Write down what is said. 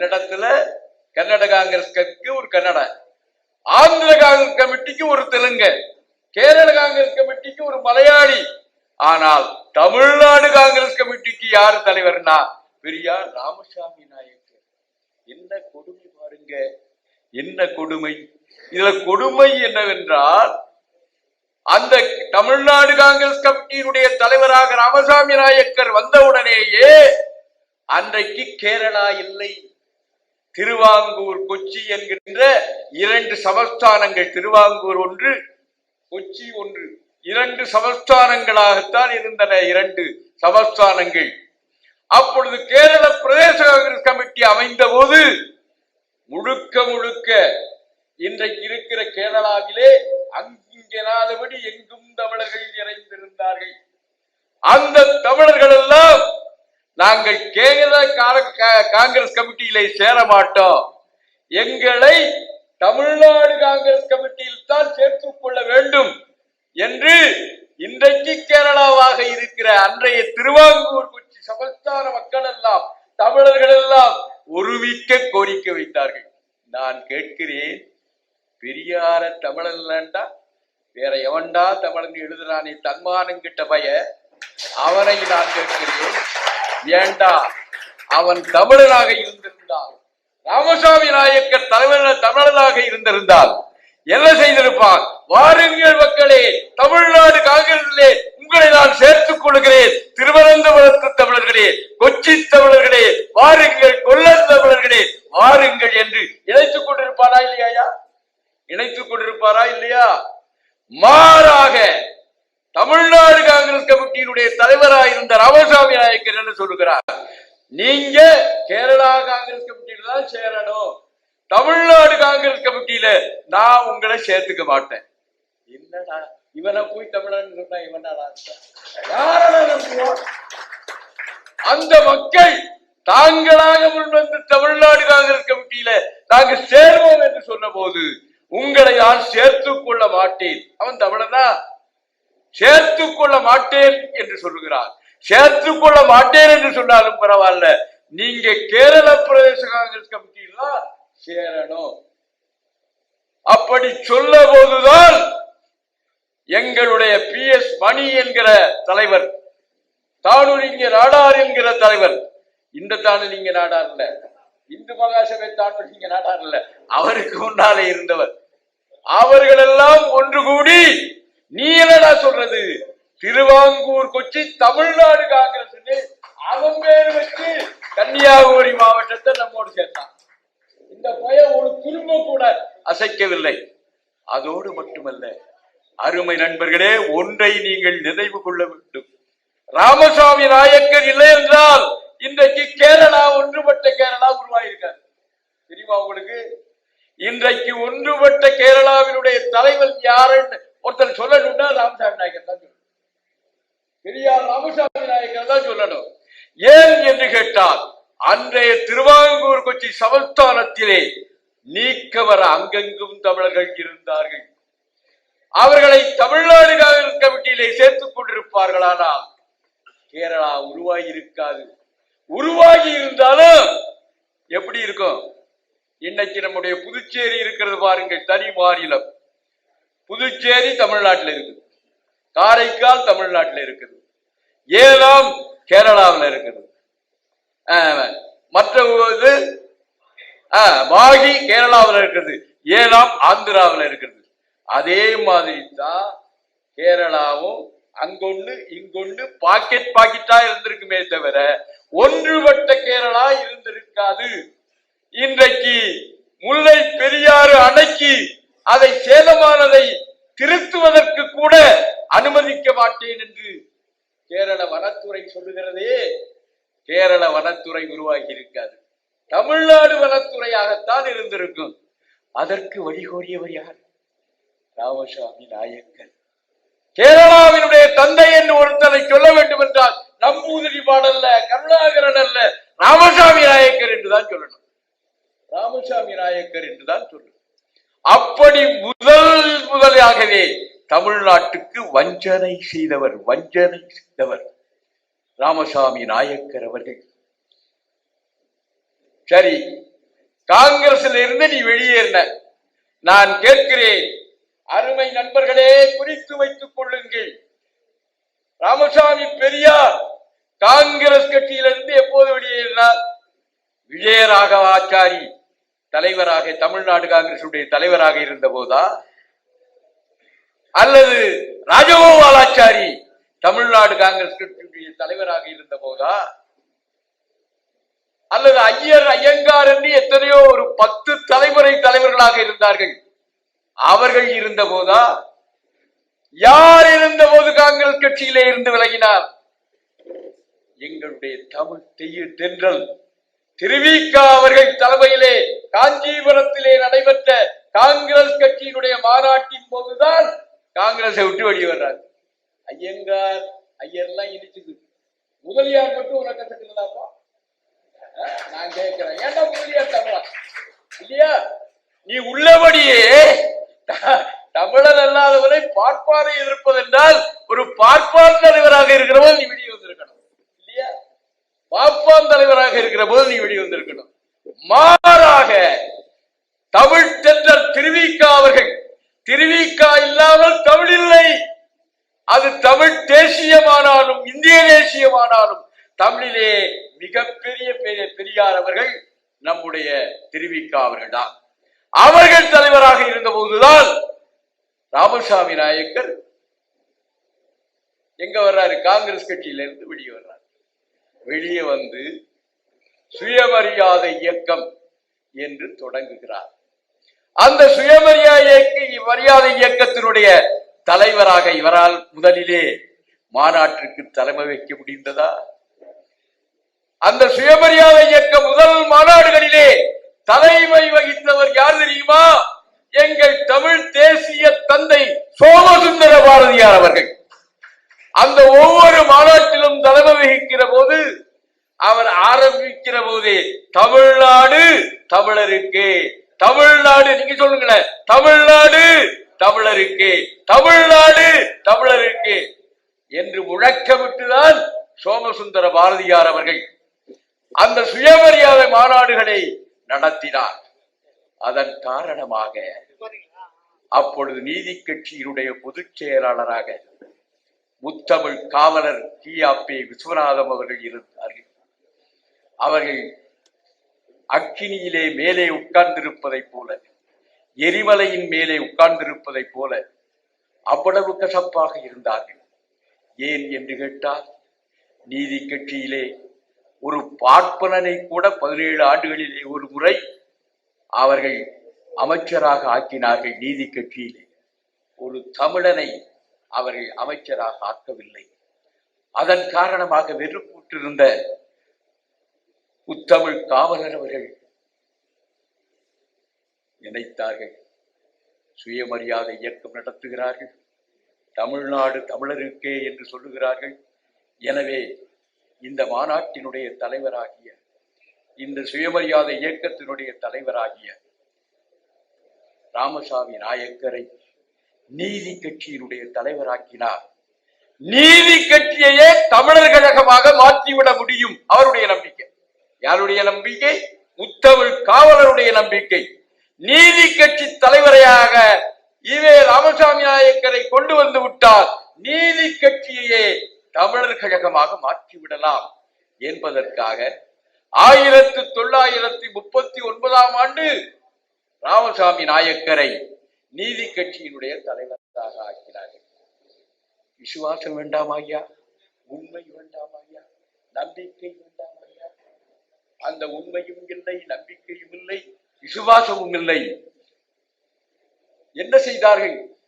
கன்னடத்துல கன்னட காங்கிரஸ்க்கு ஒரு கன்னட ஆந்திர காங்கிரஸ் கமிட்டிக்கு ஒரு தெலுங்கு கேரள காங்கிரஸ் கமிட்டிக்கு ஒரு மலையாளி. ஆனால் தமிழ்நாடு காங்கிரஸ் கமிட்டிக்கு யார் தலைவர்னா பெரியார் ராமசாமி நாயக்கர். என்ன கொடுமை பாருங்க என்ன கொடுமை? இதுல கொடுமை என்னவென்றால் அந்த தமிழ்நாடு காங்கிரஸ் கமிட்டியினுடைய தலைவராக ராமசாமி நாயக்கர் வந்தவுடனேயே அன்றைக்கு கேரளா இல்லை. திருவாங்கூர் கொச்சி என்கின்ற இரண்டு சமஸ்தானங்கள் திருவாங்கூர் ஒன்று கொச்சி ஒன்று. இரண்டு சமஸ்தானங்களாகத்தான் இருந்தன இரண்டு சமஸ்தானங்கள். அப்பொழுது கேரள பிரதேச காங்கிரஸ் கமிட்டி அமைந்த போது முழுக்க முழுக்க இன்றைக்கு இருக்கிற கேரளாவிலே அங்கிங்கெனாதபடி எங்கும் தமிழர்கள் நிறைந்திருந்தார்கள். அந்த நாங்கள் கேரள காங்கிரஸ் கமிட்டியிலே சேர மாட்டோம் எங்களை தமிழ்நாடு காங்கிரஸ் கமிட்டியில் தான் சேர்த்துக் கொள்ள வேண்டும் என்று இன்றைக்கு கேரளாவாக இருக்கிற அன்றைய திருவாங்கூர் குச்சி சமஸ்தான மக்கள் எல்லாம் தமிழர்கள் எல்லாம் ஒருமிக்க கோரிக்கை வைத்தார்கள். நான் கேட்கிறேன் பெரியார தமிழன்டா வேற எவன்டா தமிழன் எழுதுறானே தன்மானம் கிட்ட பய அவனை நான் கேட்கிறேன். ஏண்டா? அவன் தமிழனாக இருந்திருந்தால் ராமசாமி நாயக்கர் தலைவர் தமிழனாக இருந்திருந்தால் என்ன செய்திருப்பான் வாருங்கள் மக்களே தமிழ்நாடு காங்கிரசிலே உங்களை நான் சேர்த்துக் கொள்கிறேன். திருவனந்தபுரத்து தமிழர்களே கொச்சி தமிழர்களே வாருங்கள் கொல்லன் தமிழர்களே வாருங்கள் என்று இணைத்துக் கொண்டிருப்பாரா இல்லையா இணைத்துக் கொண்டிருப்பாரா இல்லையா? மாறாக தமிழ்நாடு காங்கிரஸ் கமிட்டியினுடைய தலைவராக இருந்த ராமசாமி நாயக்கர் என்ன சொல்லுகிறார்? நீங்க கேரளா காங்கிரஸ் கமிட்டியில தான் சேரணும். தமிழ்நாடு காங்கிரஸ் கமிட்டியில நான் உங்களை சேர்த்துக்க மாட்டேன். என்னடா இவனை போய் தமிழன் சொன்னா நம்புவான் அந்த மக்கள் தாங்களாக முன்வந்து தமிழ்நாடு காங்கிரஸ் கமிட்டியில நாங்க சேர்வோம் என்று சொன்ன போது உங்களை நான் சேர்த்துக் கொள்ள மாட்டேன். அவன் தமிழனா? சேர்த்துக் கொள்ள மாட்டேன் என்று சொல்லுகிறார். சேர்த்துக் கொள்ள மாட்டேன் என்று சொன்னாலும் பரவாயில்ல. நீங்க கேரள பிரதேச காங்கிரஸ் கமிட்டியில சேரணும். அப்படி சொல்ல போதுதான் எங்களுடைய பி எஸ் மணி என்கிற தலைவர் தானூரிங்க நாடார் என்கிற தலைவர் இந்த தானூரிங்க நாடார் இல்ல இந்து மகாசபை தானூரிங்க நாடார் இல்ல அவருக்கு முன்னாலே இருந்தவர். அவர்கள் எல்லாம் ஒன்று கூடி நீ என்னடா சொல்றது? திருவாங்கூர் கொச்சி தமிழ்நாடு காங்கிரஸ் அவன் பேர் வச்சு கன்னியாகுமரி மாவட்டத்தை நம்மோடு சேர்த்தான். இந்த பையன் ஒரு துரும்ப கூட அசைக்கவில்லை. அதோடு மட்டுமல்ல அருமை நண்பர்களே ஒன்றை நீங்கள் நினைவு கொள்ள வேண்டும். ராமசாமி நாயக்கர் இல்லை என்றால் இன்றைக்கு கேரளா ஒன்றுபட்ட கேரளா உருவாயிருக்காரு. தெரியுமா உங்களுக்கு? இன்றைக்கு ஒன்றுபட்ட கேரளாவினுடைய தலைவர் யாருன்னு ஒருத்தர் சொல்லணும்னா ராமசாமி நாயக்கர் தான் சொல்லணும். பெரியார் ராமசாமி நாயக்கர் தான் சொல்லணும். ஏன் என்று கேட்டால் அன்றைய திருவாங்கூர் கொச்சி சமஸ்தானத்திலே நீக்கவர அங்கெங்கும் தமிழர்கள் இருந்தார்கள். அவர்களை தமிழ்நாடு காங்கிரஸ் கமிட்டியிலே சேர்த்துக் கொண்டிருப்பார்களானால் கேரளா உருவாகி இருக்காது உருவாகி இருந்தாலும் எப்படி இருக்கும்? இன்னைக்கு நம்முடைய புதுச்சேரி இருக்கிறது பாருங்கள் தனி மாநிலம். புதுச்சேரி தமிழ்நாட்டில் இருக்குது. காரைக்கால் தமிழ்நாட்டில் இருக்குது. ஏலம் கேரளாவில் இருக்குது. ஆஹ், மற்ற இது பாகி கேரளாவில் இருக்குது. ஏலம் ஆந்திராவில் இருக்குது. அதே மாதிரி தான் கேரளாவும் அங்கொன்னு இங்கொன்னு பாக்கெட் பாக்கெட்டா இருந்திருக்குமே தவிர ஒன்றுபட்ட கேரளா இருந்திருக்காது. இன்றைக்கு முல்லை பெரியாறு அணைக்கு அதை சேதமானதை திருத்துவதற்கு கூட அனுமதிக்க மாட்டேன் என்று கேரள வனத்துறை சொல்லுகிறதே கேரள வனத்துறை உருவாகி இருக்காது. தமிழ்நாடு வனத்துறையாகத்தான் இருந்திருக்கும். அதற்கு வழிகோரியவர் யார்? ராமசாமி நாயக்கர் கேரளாவினுடைய தந்தை என்று ஒருத்தரை சொல்ல வேண்டும் என்றால் நம்பூதிரி பாடல்ல கருணாகரன் அல்ல ராமசாமி நாயக்கர் என்றுதான் சொல்லணும். ராமசாமி நாயக்கர் என்றுதான் சொல்லணும். அப்படி முதல் முதலாகவே தமிழ்நாட்டுக்கு வஞ்சனை செய்தவர் வஞ்சனை செய்தவர் ராமசாமி நாயக்கர் அவர்கள். சரி காங்கிரஸ்ல இருந்து நீ வெளியேறின. நான் கேட்கிறேன் அருமை நண்பர்களே குறித்து வைத்துக் கொள்ளுங்கள். ராமசாமி பெரியார் காங்கிரஸ் கட்சியிலிருந்து எப்போது வெளியேறினார்? விஜயராகவாச்சாரி. தலைவராக தமிழ்நாடு காங்கிரசுடைய தலைவராக இருந்த போதா? அல்லது ராஜகோபாலாச்சாரி தமிழ்நாடு காங்கிரஸ் கட்சியுடைய தலைவராக இருந்த போதா? அல்லது ஐயர் ஐயங்கார் என்று எத்தனையோ ஒரு பத்து தலைமுறை தலைவர்களாக இருந்தார்கள். அவர்கள் இருந்த போதா? யார் இருந்த போது காங்கிரஸ் கட்சியிலே இருந்து விலகினார்? எங்களுடைய தமிழ் தெய்ய தென்றல். திருவிக்கா அவர்கள் தலைமையிலே காஞ்சிபுரத்திலே நடைபெற்ற காங்கிரஸ் கட்சியினுடைய மாநாட்டின் போதுதான் காங்கிரஸை விட்டு வெளியே வர்றாரு ஐயங்கார் ஐயர்லாம் இடிச்சுது. முதலியார் மட்டும் உனக்கு கத்துக்கிறதாப்பா நான் கேட்கிறேன். ஏன்டா முதலியார் தமிழா? இல்லையா? நீ உள்ளபடியே தமிழர் அல்லாதவரை பார்ப்பாரை எதிர்ப்பதென்றால் ஒரு பார்ப்பார் தலைவராக இருக்கிறவன் நீ பாப்பான் தலைவராக இருக்கிற போது நீ வெளியே வந்திருக்கணும். மாறாக தமிழ் தென்றல் திருவிக்கா அவர்கள் திருவிக்கா இல்லாமல் தமிழ் இல்லை. அது தமிழ் தேசியமானாலும் இந்திய தேசியமானாலும் தமிழிலே மிகப்பெரிய பெரிய பெரியார் அவர்கள் நம்முடைய திருவிக்கா அவர்கள் தான் அவர்கள் தலைவராக இருந்த போதுதான் ராமசாமி நாயக்கர் எங்க வர்றாரு? காங்கிரஸ் கட்சியில இருந்து வெளியே வர்றாரு. வெளியே வந்து சுயமரியாதை இயக்கம் என்று தொடங்குகிறார். அந்த சுயமரியாதை இயக்க மரியாதை இயக்கத்தினுடைய தலைவராக இவரால் முதலிலே மாநாட்டிற்கு தலைமை வைக்க முடிந்ததா? அந்த சுயமரியாதை இயக்க முதல் மாநாடுகளிலே தலைமை வகித்தவர் யார் தெரியுமா? எங்கள் தமிழ் தேசிய தந்தை சோமசுந்தர பாரதியார் அவர்கள். அந்த ஒவ்வொரு மாநாட்டில் தலைமை வகிக்கிற போது அவர் ஆரம்பிக்கிற போது தமிழ்நாடு தமிழருக்கு. தமிழ்நாடு நீங்க சொல்லுங்களேன் தமிழ்நாடு தமிழருக்கு. தமிழ்நாடு தமிழருக்கு. என்று முழக்கமிட்டுதான் சோமசுந்தர பாரதியார் அவர்கள் அந்த சுயமரியாதை மாநாடுகளை நடத்தினார். அதன் காரணமாக அப்பொழுது நீதி கட்சியினுடைய பொதுச் செயலாளராக முத்தமிழ் காவலர் கி ஆ பி விஸ்வநாதம் அவர்கள் இருந்தார் அவர்கள் அக்கினியிலே மேலே உட்கார்ந்திருப்பதைப் போல எரிமலையின் மேலே உட்கார்ந்திருப்பதைப் போல அவ்வளவு கசப்பாக இருந்தார்கள். ஏன் என்று கேட்டால் நீதி கட்சியிலே ஒரு பார்ப்பனனை கூட பதினேழு ஆண்டுகளிலே ஒரு முறை அவர்கள் அமைச்சராக ஆக்கினார்கள் நீதி கட்சியிலே. ஒரு தமிழனை அவர்கள் அமைச்சராக ஆக்கவில்லை. அதன் காரணமாக வெறுப்புற்றிருந்த முத்தமிழ் காவலர் அவர்கள் நினைத்தார்கள். சுயமரியாதை இயக்கம் நடத்துகிறார்கள். தமிழ்நாடு தமிழருக்கே என்று சொல்லுகிறார்கள். எனவே இந்த மாநாட்டினுடைய தலைவராகிய இந்த சுயமரியாதை இயக்கத்தினுடைய தலைவராகிய ராமசாமி நாயக்கரை நீதி கட்சியினுடைய தலைவராக்கினார். நீதி கட்சியையே தமிழர் கழகமாக மாற்றிவிட முடியும். அவருடைய நம்பிக்கை. யாருடைய நம்பிக்கை? முத்தமிழ் காவலருடைய நம்பிக்கை. நீதி கட்சி தலைவரையாக ஈவே ராமசாமி நாயக்கரை கொண்டு வந்து விட்டால் நீதி கட்சியையே தமிழர் கழகமாக மாற்றிவிடலாம் என்பதற்காக ஆயிரத்து தொள்ளாயிரத்தி முப்பத்தி ஒன்பதாம் ஆண்டு ராமசாமி நாயக்கரை நீதி கட்சியினுடைய தலைவராக ஆக்கினார்கள். விசுவாசம் வேண்டாம் ஐயா உண்மை வேண்டாம் ஐயா நம்பிக்கை வேண்டாம் அந்த உண்மையும் இல்லை நம்பிக்கையும் இல்லை விசுவாசமும் இல்லை. என்ன செய்தார்கள்?